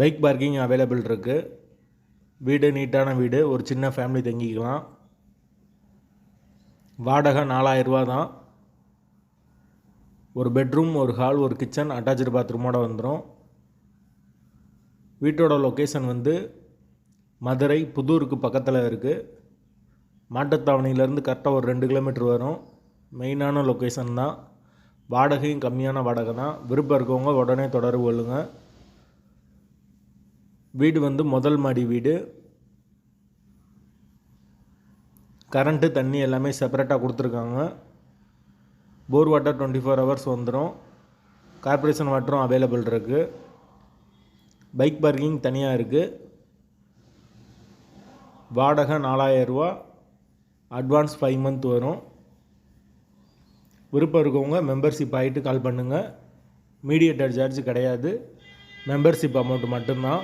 Bike parking available இருக்குது வீடு நீட்டான வீடு ஒரு சின்ன ஃபேமிலி தங்கிக்கலாம். வாடகை நாலாயிரரூவா தான். ஒரு பெட்ரூம் ஒரு ஹால் ஒரு கிச்சன் அட்டாச்சு பாத்ரூமோட வந்துடும் வீட்டோட லொக்கேஷன் வந்து மதுரை புதூருக்கு பக்கத்தில் இருக்குது மாட்டுத்தாவணியிலேருந்து கரெக்டாக ஒரு ரெண்டு கிலோமீட்டர் வரும். மெயினான லொக்கேஷன் தான். வாடகையும் கம்மியான வாடகை தான். விருப்பம் இருக்கவங்க உடனே தொடர்பு கொள்ளுங்கள் வீடு வந்து முதல் மாடி வீடு. கரண்ட்டு தண்ணி எல்லாமே செப்பரேட்டாக கொடுத்துருக்காங்க. Bore water twenty four hours வந்துடும் கார்ப்பரேஷன் வாட்டரும் அவைலபிள் இருக்குது பைக் பார்க்கிங் தனியாக இருக்குது வாடகை நாலாயிரரூவா அட்வான்ஸ் ஃபைவ் மந்த் வரும். விருப்பம் இருக்கவங்க மெம்பர்ஷிப் ஆகிட்டு கால் பண்ணுங்கள் மீடியேட்டர் சார்ஜ் கிடையாது. மெம்பர்ஷிப் அமௌண்ட் மட்டும்தான்.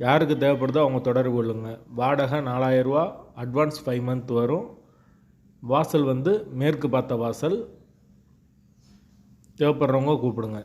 யாருக்கு தேவைப்படுதோ அவங்க தொடர்பு கொள்ளுங்கள் வாடகை நாலாயிரரூவா அட்வான்ஸ் ஃபைவ் மந்த் வரும். வாசல் வந்து மேற்கு பார்த்த வாசல். தேவைப்படுறவங்க கூப்பிடுங்க.